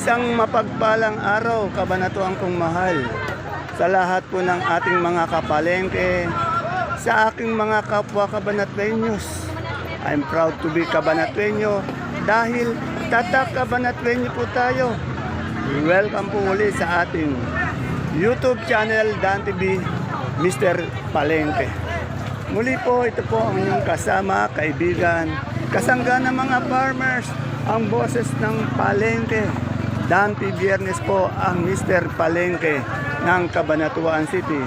Isang mapagpalang araw, kabanatuan kong mahal. Sa lahat po ng ating mga kapalengke, sa aking mga kapwa kabanatwenyos. I'm proud to be kabanatwenyo dahil tatak kabanatwenyo po tayo. Welcome po uli sa ating YouTube channel Dan TV, Mr. Palengke. Muli po, ito po ang inyong kasama, kaibigan, kasangga ng mga farmers, ang boses ng Palengke. Dante Biernes po ang Mr. Palengke ng Cabanatuan City.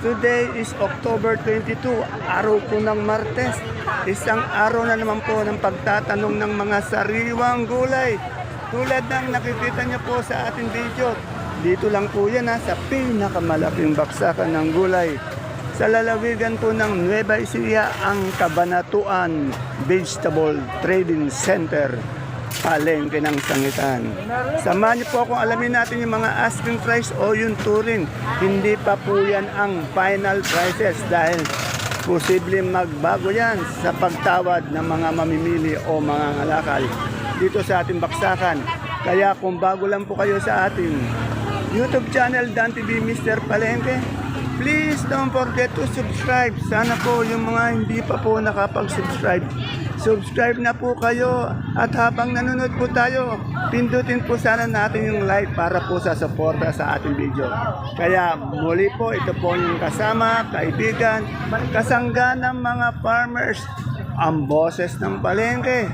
Today is October 22, araw po ng Martes. Isang araw na naman po ng pagtatanong ng mga sariwang gulay. Tulad ng nakikita niyo po sa ating video. Dito lang po yan ha, sa pinakamalaking baksakan ng gulay. Sa lalawigan po ng Nueva Ecija ang Kabanatuan Vegetable Trading Center. Palengke ng sangitan. Samahan niyo po akong alamin natin yung mga asking price o yung touring. Hindi pa po yan ang final prices dahil posible magbago yan sa pagtawad ng mga mamimili o mga ngalakal dito sa ating baksakan. Kaya kung bago lang po kayo sa ating YouTube channel Dan TV Mr. Palengke, please don't forget to subscribe. Sana po yung mga hindi pa po nakapag-subscribe, subscribe na po kayo. At habang nanonood po tayo, pindutin po sana natin yung like para po sa suporta sa ating video. Kaya muli po, ito po yung kasama, kaibigan, kasangga ng mga farmers, ang boses ng palengke.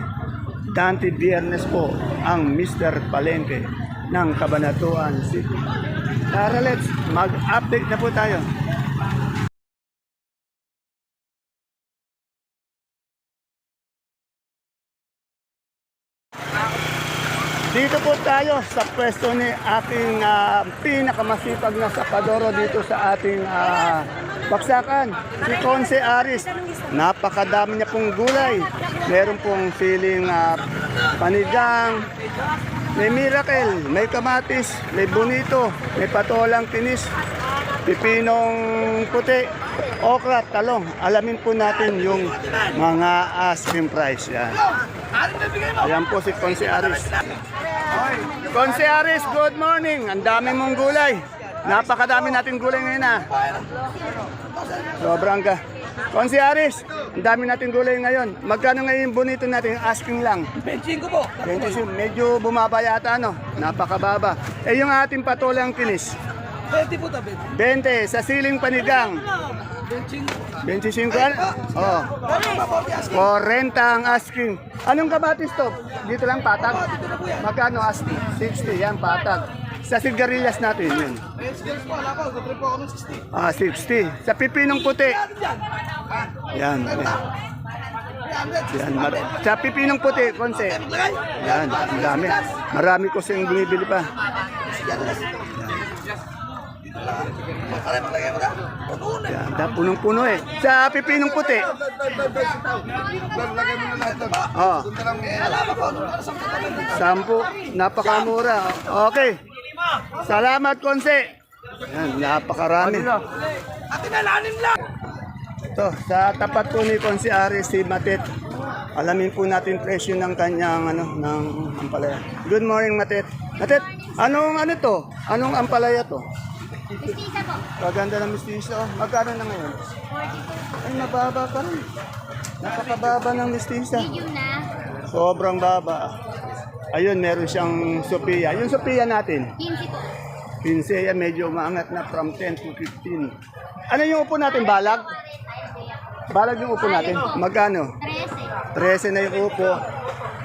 Dante Biernes po ang Mr. Palengke ng Cabanatuan City. Tara, let's mag-update na po tayo. Tayo sa pwesto ni ating ah, pinakamasipag na sapadoro dito sa ating ah, baksakan. Si Conce Aris. Napakadami niya pong gulay. Meron pong feeling panigang, may miracle, may kamatis, may bonito, may patolang tinis, pipinong puti, okra, talong. Alamin po natin yung mga asking price. Yan. Ayan po si Conce Aris. Conce Aris, good morning. Ang dami mong gulay. Napakadami nating gulay ngayon ah. Sobrang ka. Conce Aris, ang dami nating gulay ngayon. Magkano ngayon yung bonito natin? Asking lang. 25 po. 25, medyo bumaba yata no? Napakababa. Eh yung ating patolang kinis, 20 po tabi. 20 sa siling panigang. 25. 25 ano? Oh. 40 ang asking. Anong kamatis to? Dito lang patag? Magkano asking? 60, yan patag. Sa sigarilyas natin yun. Eh, skills po, wala po. Sabi po ako ng 60. Ah, 60. Sa pipinong puti. Yan. Yan. Yan. Mar- Sa pipinong puti, konse. Yan, ang dami. Marami ko siyang bumibili pa. Yan, da, punong-puno eh. Sa pipinong puti. Oh, sampu. Napakamura. Okay. Salamat, konse. Yan, napakarami. Atin na lang. Ito, sa tapat po ni Konsi Aris, si Matet. Alamin po natin presyo ng kanyang ano, ng ampalaya. Good morning, Matet. Matet, anong ano to? Anong ampalaya to? Mestiza po. Kaganda ng mestizo. Magkano na ngayon? Ay, mababa pa rin. Napakababa ng mestiza. Medium na. Sobrang baba. Ayun, meron siyang Sophia. Yung Sophia natin, 15 po. 15 yan, medyo umaangat na from 10 to 15. Ano yung upo natin, balag? Balag yung upo natin. Magkano? 13. 13 na yung upo.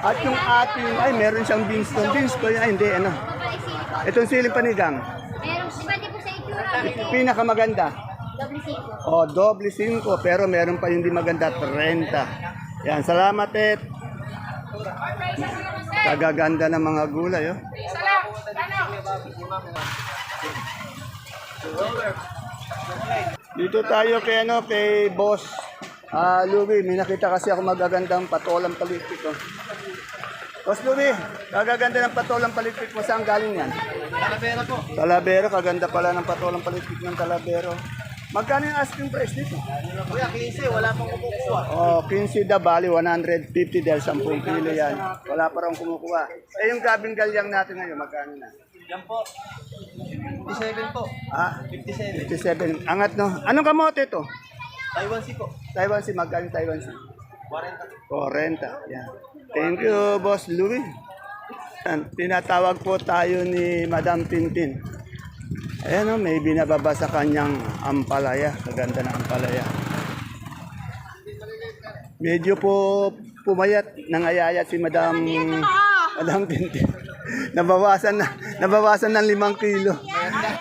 At yung ating, ay meron siyang beans. Beans ko yun, ay hindi, ano. Itong siling panigang. Pinakamaganda. O, doble 5, pero meron pa yung di maganda, 30. Yan, salamat, Ted. Kagaganda ng mga gulay, oh. Dito tayo kay ano, kay Boss ah Louie. May nakita kasi ako magagandang patolang palitik. Oh. Boss Louie, kagaganda ng patolang palitik mo. Saan galing yan? Talavera po. Talavero, kaganda pala ng patolang palitik ng Talavero. Magkano yung asking price dito? Kuya, 15, wala pang kumukuha. Oh, 15 da bali 150 dahil 10 kilo yan. Wala pa rin kumukuha. Eh yung gabing galyang natin ngayon, magkano na? Yan po. 57 po. Ah, 57. 57. Angat no. Anong kamote to? Taiwan si po. Taiwan si magkano Taiwan si? 40. 40. Yan. Thank you, Boss Louie. Tinatawag po tayo ni Madam Tintin. Ayan o, may binababa sa kanyang ampalaya. Kaganda ng ampalaya. Medyo po pumayat, nangayayat si Madam Madam Tintin. nabawasan na, nabawasan ng limang kilo.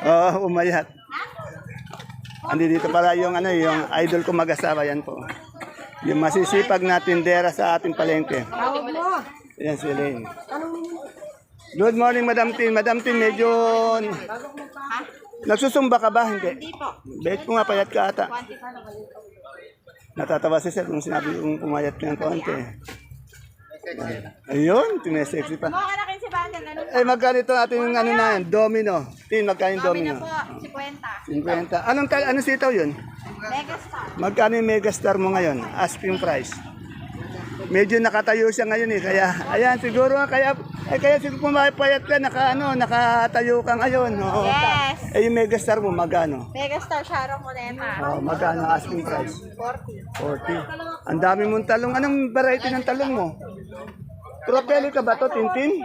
Oo, umayat. Andi dito pala yung ano, yung idol ko mag-asawa yan po. Yung masisipag na tindera sa ating palengke. Yan si Elaine. Good morning, Madam Tin. Madam Tin, medyo... Nagsusumba ka ba? Hindi. Hindi po. Bet ko nga, payat ka ata. Natatawa si Sir kung sinabi kong pumayat ka ng konti. Ayun, tinesexy pa. Mukha na kayo si. Ano? Eh, magkano ito ating ano na yan? Domino. Tin, magkano yung Kami na domino? po, 50. 50. Anong, anong sitaw yun? Megastar. Magkano yung megastar mo ngayon? Asking price. Medyo nakatayo siya ngayon eh. Kaya, ayan, siguro nga, kaya, eh, kaya siguro pumapayat ka, naka, ano, nakatayo ka ngayon. Oo. Yes. Eh, yung megastar mo, magkano? Megastar Sharon Cuneta. Oh, magkano ang asking price? 40. 40. Ang dami mong talong. Anong variety ng talong mo? Propelli ka ba to, Tintin?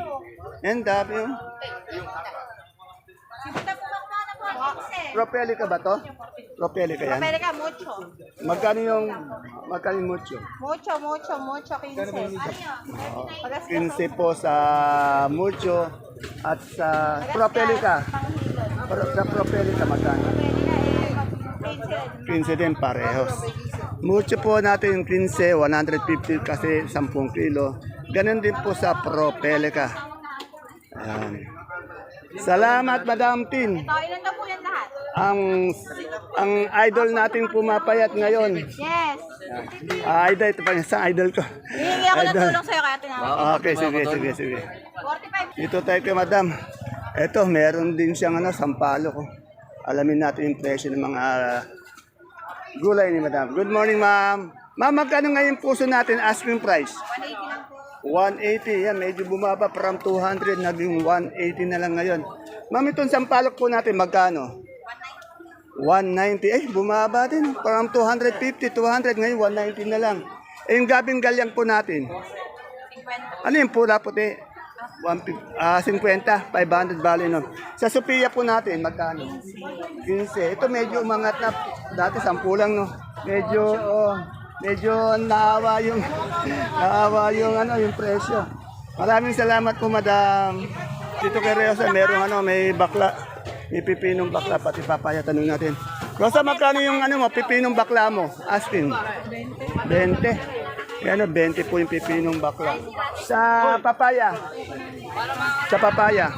Yan, dami oh. Sibuta po bakla na po. 15. Propelli ka ba to? Propelli ka yan? Pwede ka, mucho. Magkano yung, magkano yung mucho? Mucho, mucho, mucho, 15. Pagas ka 15 po sa mucho at sa propelica. Pro, sa propelica magkano? Pwede na eh. 15 rin. 15 din parehos. Mucho po natin yung 15, 150 kasi 10 kilo. Ganon din po sa propelica. Ayan. Salamat Madam Tin. Ito, ilan na po yan? Ang ang idol nating pumapayat ngayon. Yes. Ah, idol, ito pa isang idol ko. Hihingi ako ng Idol. tulong sa'yo kaya tinawag. Okay, sige, sige, sige. 45. Dito tayo kay madam. Ito, meron din siyang ano, sampalo ko. Alamin natin yung presyo ng mga gulay ni madam. Good morning, ma'am. Ma'am, magkano ngayon puso natin asking price? 180 lang po. 180. Yan, medyo bumaba from 200, naging 180 na lang ngayon. Ma'am, itong sampalok po natin, magkano? 190. Eh, bumaba din. From 250, 200, ngayon 190 na lang. Eh, yung gabing galyang po natin. 50. Ano yung pula puti? 150, ah 50, 500 bali no. Sa Sophia po natin, magkano? 15. Ito medyo umangat na. Dati 10 lang no. Medyo, oh, medyo naawa yung, naawa yung, ano, yung presyo. Maraming salamat po, madam. Dito kay Rosa, merong ano, may bakla. May pipinong bakla, pati papaya, tanong natin. Rosa, magkano yung ano mo, pipinong bakla mo? Asking. 20. Yan o, 20 po yung pipinong bakla. Sa papaya. Sa papaya.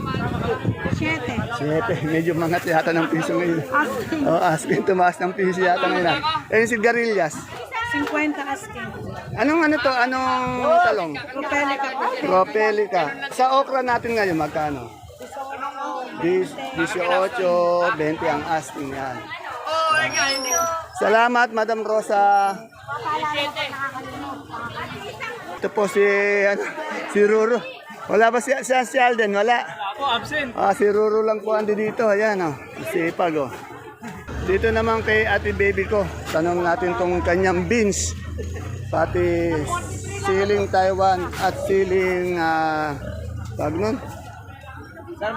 7. 7. Medyo mangat yata ng piso ngayon. Asking. Oh, asking. Tumaas ng piso yata ngayon. Eh, yung sigarilyas. 50 asking. Anong ano to? Anong talong? Propelica. Propelica. Sa okra natin ngayon, magkano? 10, 18, 20 ang asking yan. Salamat, Madam Rosa. Ito po si, ano, si Ruro. Wala ba si, si, si Alden? Wala. Ako, absent. Ah, si Ruro lang po andi dito. Ayan, oh. Sipag, oh. Dito naman kay ate baby ko. Tanong natin tong kanyang beans. Pati siling Taiwan at siling, nun?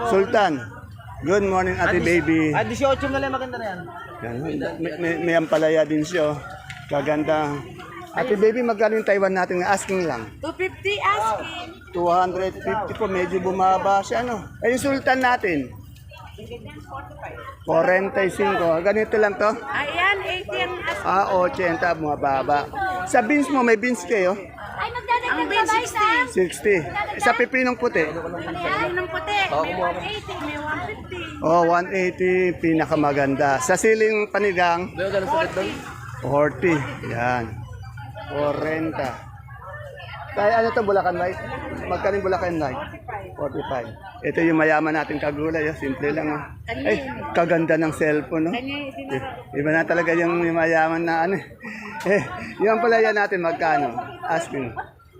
Sultan. Good morning, ate baby. Ah, 18 na lang maganda na yan. Yan, may, may, may ampalaya din siya. oh. Kaganda. Ate baby, magkano yung Taiwan natin? Asking lang. 250 asking. 250 po, medyo bumaba siya, no? Eh, yung sultan natin? 45. Ganito lang to? Ayan, 80 ang asking. Ah, 80, bumababa. Sa beans mo, may beans kayo? Ang bin ba, Sam? 60. Sa pipinong puti? Ayan ng puti. May 180, may 150. Oh, 180, pinakamaganda. Sa siling panigang? 40. Yan. 40. Kaya ano to Bulacan White? Magkano yung Bulacan White? 45. Ito yung mayaman natin kagulay. Oh. Simple lang. Oh. Ay, kaganda ng cellphone. No? Iba na talaga yung mayaman na ano. Eh, yung palaya natin magkano? Asking.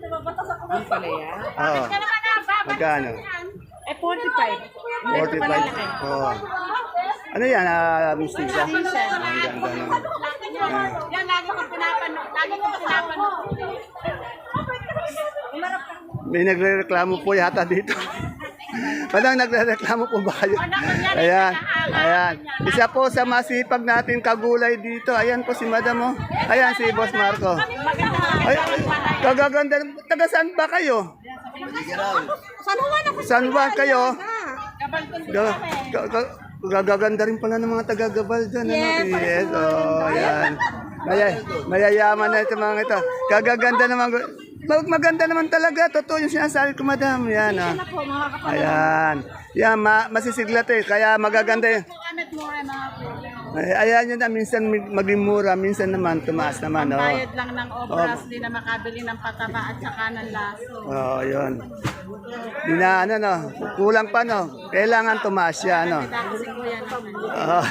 Ang palaya. Oo. Magkano? Eh, 45. 45. Oo. Ano yan, ah, mistisa? Ang ganda naman. Ah. Yan, lagi ko pinapanood. Lagi ko pinapanood. May nagre-reklamo po yata dito. Parang nagre-reklamo po ba kayo? Ayan, ayan. Isa po sa masipag natin kagulay dito. Ayan po si Madam oh. Ayan si Boss Marco. Ay, ay, kagaganda. Taga saan ba kayo? San Juan ako. San Juan kayo? Ga- ga- ga- Gagaganda rin pala ng mga taga-gabal dyan. Ano? Yes, oh, ayan. Maya, mayayaman na ito mga ito. Kagaganda naman. Mag- Maganda naman talaga. Totoo yung sinasabi ko, madam. Yan, ah. Ayan. Yan, ma masisigla to eh. Kaya magaganda yun. Mo ay mga Ay, ayan yun na. Minsan maging mura. Minsan naman tumaas naman. Oh. Bayad lang ng obras, di na makabili ng pataba at saka ng laso. Oh, yun. Di na, ano, no. Kulang pa, no. Kailangan tumaas siya, no. Dahil si Kuya naman. Oh.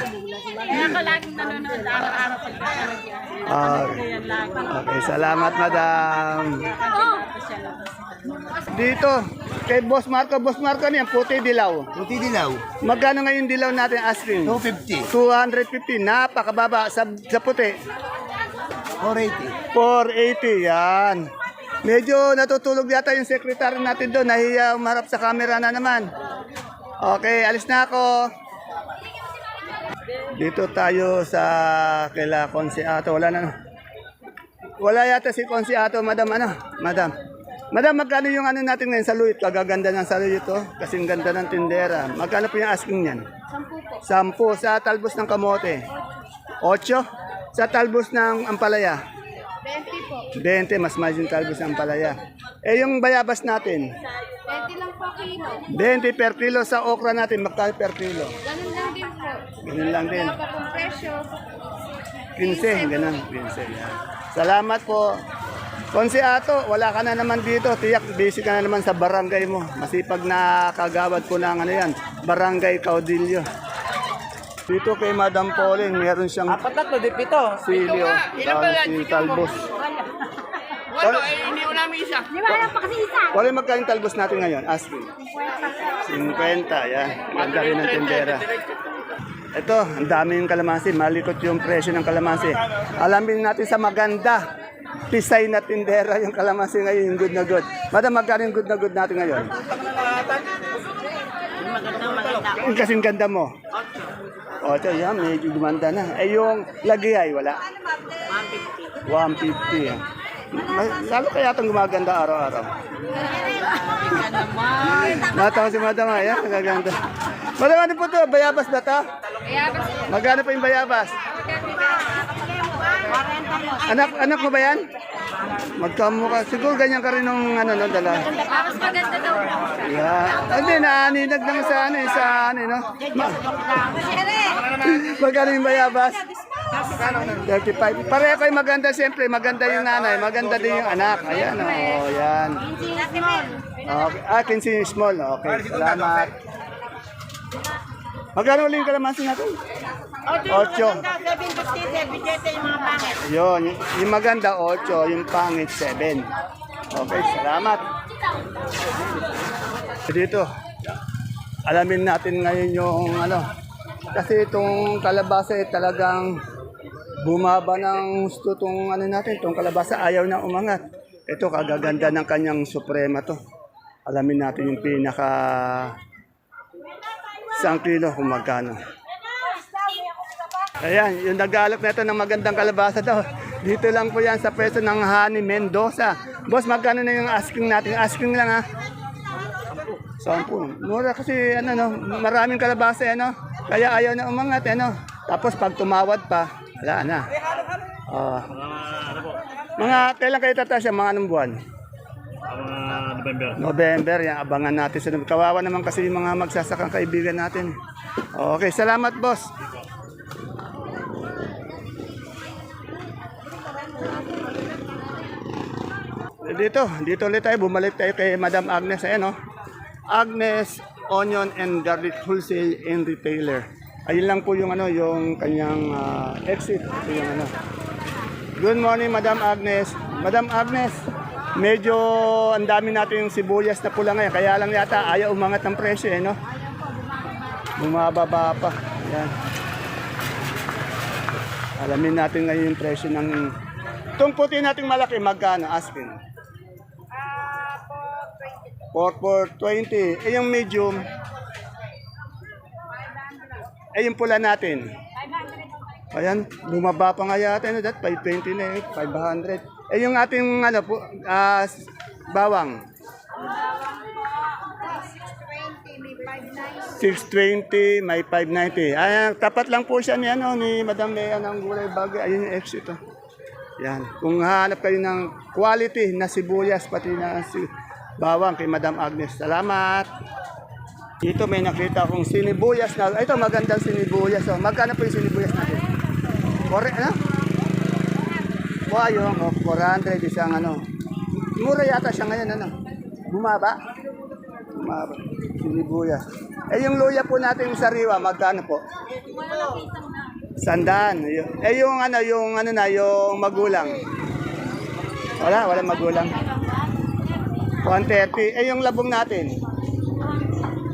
Kaya ako laging nanonood araw-araw pag nakalagyan. Ah. Okay, salamat, madam. Lang. Dito, kay Boss Marco. Boss Marco niyan, puti dilaw. Puti dilaw. Magkano ngayon dilaw natin asking? 250. 250, napakababa sa, sa puti. 480. 480, yan. Medyo natutulog yata yung sekretary natin doon. Nahiya umarap sa camera na naman. Okay, alis na ako. Dito tayo sa kila Konsiato. Wala na. Wala yata si Konsiato, madam. Ano? Madam. Madam, magkano yung ano natin ngayon sa Luit? Kagaganda ng sa Luit to. Kasing ganda ng tindera. Magkano po yung asking niyan? Sampu Sa talbos ng kamote. Ocho. Sa talbos ng ampalaya. 20 po. 20, mas mahal yung talbos ng ampalaya. Eh, yung bayabas natin, 20 lang po kilo. 20 per kilo sa okra natin, magkano per kilo? Ganun lang din po. Ganun lang din. Wala pa pong presyo. 15, ganun. 15, yan. Salamat po. Konseato, wala ka na naman dito. Tiyak, busy ka na naman sa barangay mo. Masipag na kagawad ko ng ano yan, barangay Caudillo. Dito kay Madam Pauline, meron siyang Apat na to, di pito. silyo, si talbos. Wala, Di ba alam pa kasi isa? wala yung magkaling talbos natin ngayon, asking. 50, yan. Ganda rin ng tindera. Ito, ang dami yung kalamansi. Malikot yung presyo ng kalamansi. Alamin natin sa maganda. Pisay na tindera yung kalamansi ngayon, yung good na good. Madam, magkano yung good na good natin ngayon? Yung kasing ganda mo. Ocho, yan, medyo gumanda na. Eh, yung lagay, wala. 150. 150. yan. Ma- Lalo kaya itong gumaganda araw-araw. Natawa si Madam, ayan, nagaganda. Madam, ano po ito? Bayabas ba ito? Magkano po yung bayabas? Anak, anak mo ba yan? Magkamukha. Siguro ganyan ka rin nung ano, no, dala. Mas maganda daw. Yeah. Hindi, naaninag naman sa ano, eh, sa ano, eh, no? Ma- Magkano yung bayabas? 35. Pareho kayo maganda siyempre. Maganda yung nanay. Maganda din yung anak. Ayan, oh, yan. Okay. Ah, 15 small. Okay, salamat. Magkano ulit yung kalamansi natin? Ocho. 750, 750 yung mga pangit. Yun, yung- maganda 8, yung pangit 7. Okay, salamat. Dito, alamin natin ngayon yung ano, kasi itong kalabasa eh, talagang bumaba ng gusto itong ano natin, itong kalabasa ayaw na umangat. Ito, kagaganda ng kanyang suprema to. Alamin natin yung pinaka isang kilo kung magkano. Ayan, yung nag-aalok na ito ng magandang kalabasa daw. Dito lang po yan sa pwesto ng Hani Mendoza. Boss, magkano na yung asking natin? Asking lang ha. Sampu. Mura kasi ano no, maraming kalabasa ano. Kaya ayaw na umangat ano. Tapos pag tumawad pa, wala na. Oh. Mga kailan kayo tatasya? Mga anong buwan? November. November, yan, abangan natin. sa Kawawa naman kasi yung mga magsasakang kaibigan natin. Okay, salamat boss. Dito, dito ulit tayo. Bumalik tayo kay Madam Agnes. Ayan, oh. Agnes onion and garlic wholesale and retailer. Ayun lang po yung ano, yung kanyang ah, exit. Ito yung ano. Good morning, Madam Agnes. Madam Agnes, medyo ang dami natin yung sibuyas na pula ngayon. Kaya lang yata ayaw umangat ng presyo, eh, no? Bumababa pa. Yan. Alamin natin ngayon yung presyo ng... Itong puti nating malaki, magkano? Asking. For, for 20. Eh, yung medium. Eh, yung pula natin. Ayan, bumaba pa nga yata. Ano, that 520 na eh, 500. Eh, yung ating, ano po, ah, bawang. 620, may 590. Ayan, tapat lang po siya ni, ano, ni Madam Lea ng gulay bagay. Ayun yung exit. Oh. Yan. Kung hanap kayo ng quality na sibuyas, pati na si bawang kay Madam Agnes. Salamat. Dito may nakita akong sinibuyas na, ito magandang sinibuyas. Oh. Magkano po yung sinibuyas natin? Kore, ano? O ayun, oh, 400 isang ano. Mura yata siya ngayon, ano? Bumaba? Bumaba. Sinibuyas. Eh yung luya po natin yung sariwa, magkano po? Sandaan. Eh yung ano, yung ano na, yung magulang. Wala, wala magulang. 130. Eh yung labong natin.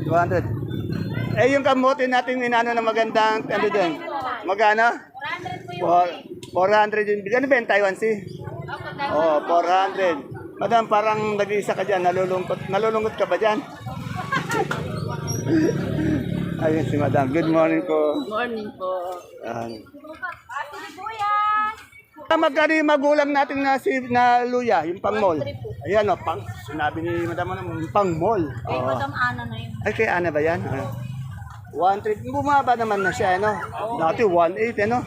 200. Eh yung kamote natin inano na magandang ano din. Magkano? 400 yung Ano ba yung Taiwan Sea? Oh, 400. Madam, parang nag-iisa ka dyan. Nalulungkot, nalulungkot ka ba dyan? Ayun si Madam. Good morning po. Morning po. Yan. Ah, Magkano yung magulang natin na, si, na luya, yung pang mall? Ayan o, pang, sinabi ni Madam ano, yung pang mall. Kay Oo. Madam Ana na yun. Ay, kay Ana ba yan? Ah. One trip. Bumaba naman na siya, ano? Dati 1.8, ano?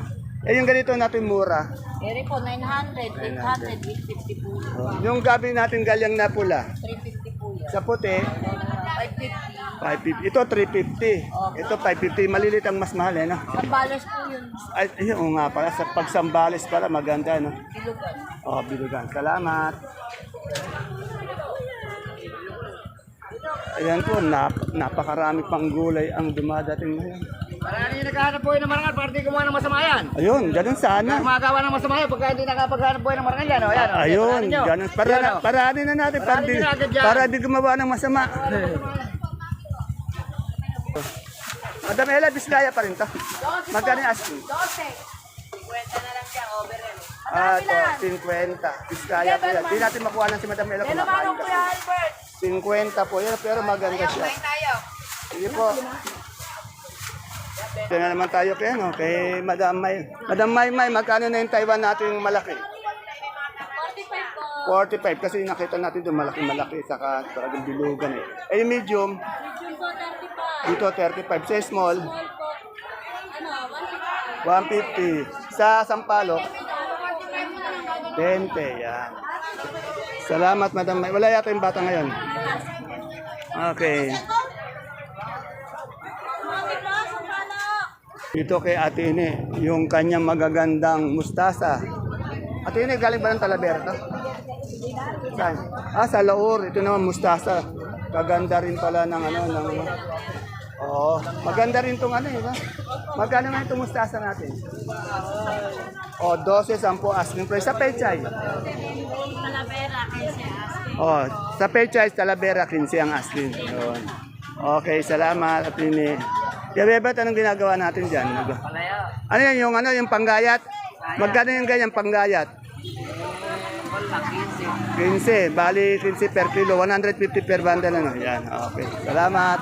Eh, yung ganito natin mura. Eri po, 900, 800, 850 po. Oh, Yung gabi natin galyang na pula. 350 po yan. Sa puti, 550. 550. Ito 350. Ito 550. Malilit ang mas mahal, eh, no? Sambales po yun. Ay, ayun oo nga pala. Sa pagsambales pala, maganda, no? Kilugan. Oh, bilugan. Salamat. Ayan po, nap napakarami pang gulay ang dumadating ngayon. Marami yung naghahanap buhay ng marangal para di gumawa ng masama yan. Ayun, ganun sana. Gumagawa ng masama yan pagka hindi nakapaghanap buhay ng marangal yan. O, yan, o. Ayun, nyo. ganun. Para, Yan, o. paraanin na natin para di, Paraanin na agad yan. para di gumawa ng masama. Madam Ella, Biskaya pa rin to. Magkano yung asking? 12. 50 na lang siya, over yan. Ah, to, 50. Biskaya po yan. Di natin makuha lang si Madam Ella kung makain kasi. Albert? 50 po yan, pero maganda siya. tayo. Sige po. Ito na naman tayo kay, ano, kay Madam May. Madam May May, magkano na yung Taiwan natin yung malaki? 45 po. 45 kasi nakita natin doon malaki-malaki saka talagang bilugan eh. Eh yung medium, Medium po, 35. dito 35. Sa small, Small po. Ano, 150. 150. Sa Sampalok, 20. Yan. Salamat, Madam May. Wala yata yung bata ngayon. Okay. Dito kay Ate Ine, yung kanyang magagandang mustasa. Ate Ine, galing ba ng Talavera to? Saan? Ah, sa Laur. Ito naman mustasa. Kaganda rin pala ng ano, ng... Oo, maganda rin tong ano, eh. no? Magkano nga itong mustasa natin? O, 12, 10 asking price. Sa pechay. Talavera, kasi asking. Oh, sa pechay, Talavera, 15 ang asking. Yun. Okay, salamat, Ate Ine. Yabebet, anong ginagawa natin dyan? Ano yan, yung ano, yung panggayat? Magkano yung ganyan panggayat? 15. Bali, 15 per kilo. 150 per bundle. Ano? Yan, okay. Salamat.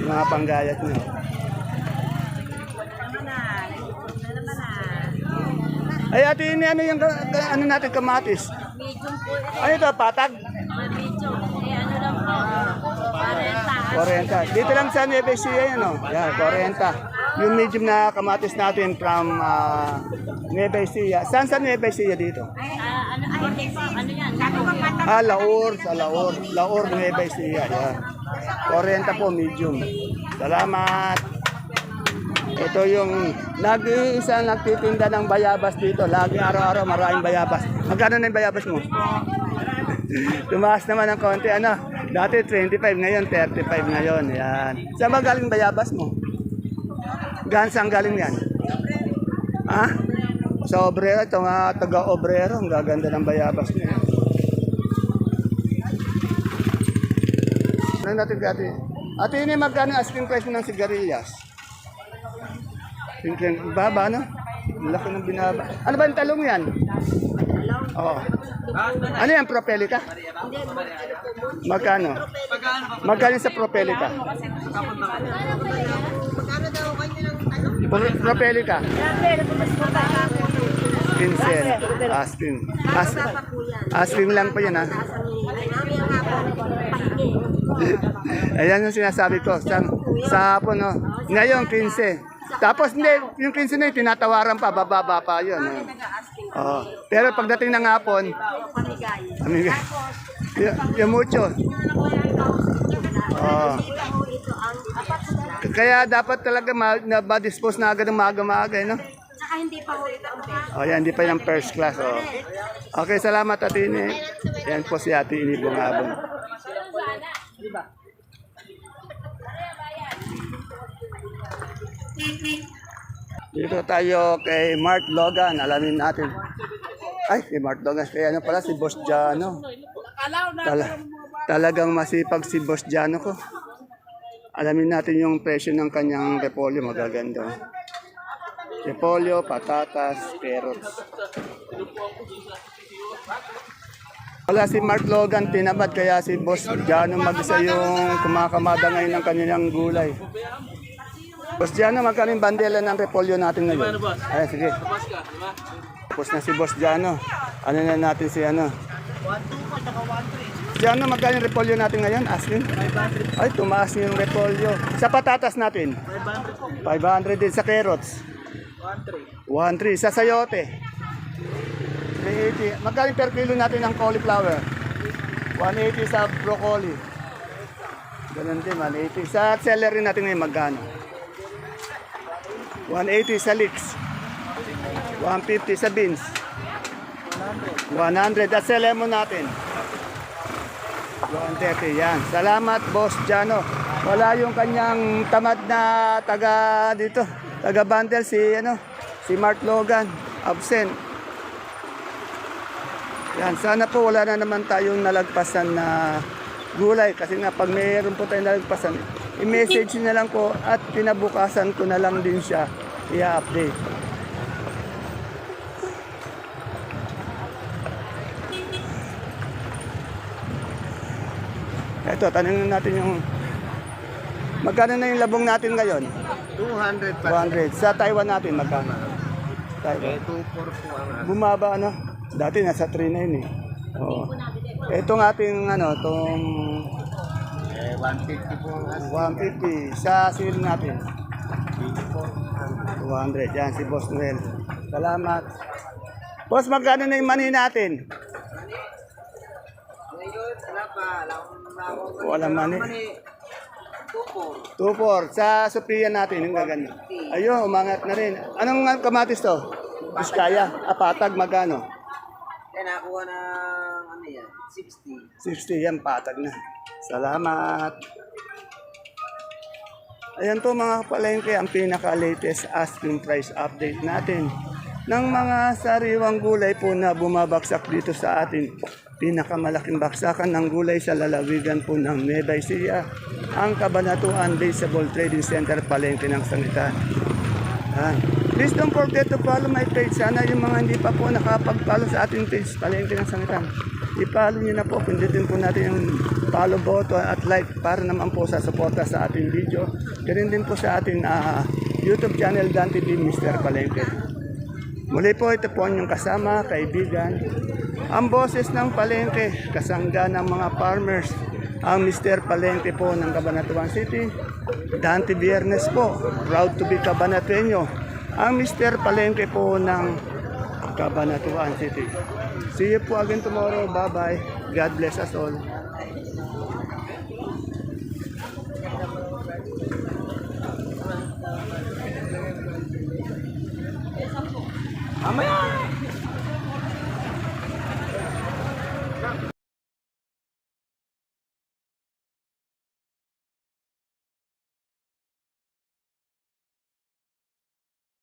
Yung mga panggayat nyo. Ay, ate, ini ano yung ano natin kamatis? Medium po. Ano ito, patag? Medium. Eh, ano lang po. 40. 40. Dito lang sa Nueva Ecija yan, oh. Yan, 40. Yung medium na kamatis natin from uh, Nueva Ecija. Saan sa Nueva Ecija dito? Ano. Ano yan? Ah, Laor, sa Laor. Laor, Nueva Ecija. Yan. 40 po, medium. Salamat. Ito yung nag-iisa nagtitinda ng bayabas dito. Lagi araw-araw maraming bayabas. Magkano na yung bayabas mo? Tumaas naman ng konti. Ano? Dati 25, ngayon 35 ngayon. Yan. Saan ba galing bayabas mo? Gaan saan galing yan? Ha? Sa obrero, ito nga taga-obrero. Ang gaganda ng bayabas niya. Ano natin kati? Ate, ini magkano asking price ng sigarilyas? Tingnan, baba no? Laki ng binaba. Ano ba yung talong yan? Oo. Ano yan, propelica? Magkano? Magkano sa propelica? Pro- Propelica? 15. Asking. As asking lang po yan ha. Ayan yung sinasabi ko. Sa, sa hapon, no? Ngayon, 15. Tapos hindi, yung 15 na yun, tinatawaran pa, bababa pa yun. No? Oo. Pero pagdating ng hapon, amigay. Y- yung mucho. Oo. Kaya dapat talaga ma-dispose na agad ng maaga-maaga, eh, no? Saka hindi pa ho ito ang. Oh, yan, hindi pa yung first class. Oh. Okay, salamat Ate Ini. Yan po si Ate Ini Bungabong. Dito tayo kay Mark Logan. Alamin natin. Ay, kay Mark Logan. Kaya ano pala, si Boss Jano. Tala- talagang masipag si Boss Jano ko. Alamin natin yung presyo ng kanyang repolyo. Magaganda. Repolyo, patatas, carrots. Wala si Mark Logan tinabad kaya si Boss Jano mag-isa yung kumakamada ngayon ng kanilang gulay. Boss Jano, magkano yung bandela ng repolyo natin ngayon? Ay, sige. Tapos na si Boss Jano. Ano na natin si ano? Jano, magkano yung repolyo natin ngayon? Asking? Ay, tumaas yung repolyo. Sa patatas natin? 500 din sa carrots. 1.3. Sa sayote. 380. Magkano per kilo natin ng cauliflower? 180 sa broccoli. Ganun din, 180. Sa celery natin ngayon magkano? 180 sa leeks. 150 sa beans. 100. At sa lemon natin. 130. Yan. Salamat, Boss Jano. Wala yung kanyang tamad na taga dito. Taga bundle si ano, si Mark Logan. Absent. Yan, sana po wala na naman tayong nalagpasan na gulay kasi nga pag mayroon po tayong nalagpasan, i-message na lang po at pinabukasan ko na lang din siya i-update. Ito, tanongin natin yung magkano na yung labong natin ngayon? 200 pa. 200. Sa Taiwan natin, magkano? Taiwan. 244 po ang Bumaba ano? Dati nasa 3 na yun eh. Oo. Itong ating ano, itong Eh, 150 po ang 150 sa sale natin. 200. Yan si Boss Noel. Salamat. Boss, magkano na yung money natin? Wala money. 2-4. Sa Sophia natin, yung gaganda. Ayun, umangat na rin. Anong kamatis to? Biskaya. Apatag, magkano? Kaya nakakuha ng ano yan, 60. 60 yan, patag na. Salamat. Ayan po mga palengke, ang pinaka-latest asking price update natin ng mga sariwang gulay po na bumabaksak dito sa atin. Pinakamalaking baksakan ng gulay sa lalawigan po ng Nueva Ecija, ang Kabanatuan Baseball Trading Center Palengke ng Sangitan. Ah, please don't forget to follow my page. Sana yung mga hindi pa po nakapag-follow sa ating page, Palengke ng Sangitan. I-follow nyo na po. Pindutin po natin yung follow button at like para naman po sa suporta sa ating video. Ganun din po sa ating ah, YouTube channel, Dan TV Mr. Palengke. Muli po ito po inyong kasama, kaibigan. Ang boses ng Palengke, kasangga ng mga farmers. Ang Mr. Palengke po ng Cabanatuan City. Dante Biernes po, proud to be Cabanatueño. Ang Mr. Palengke po ng Cabanatuan City. See you po again tomorrow. Bye-bye. God bless us all. Mamaya!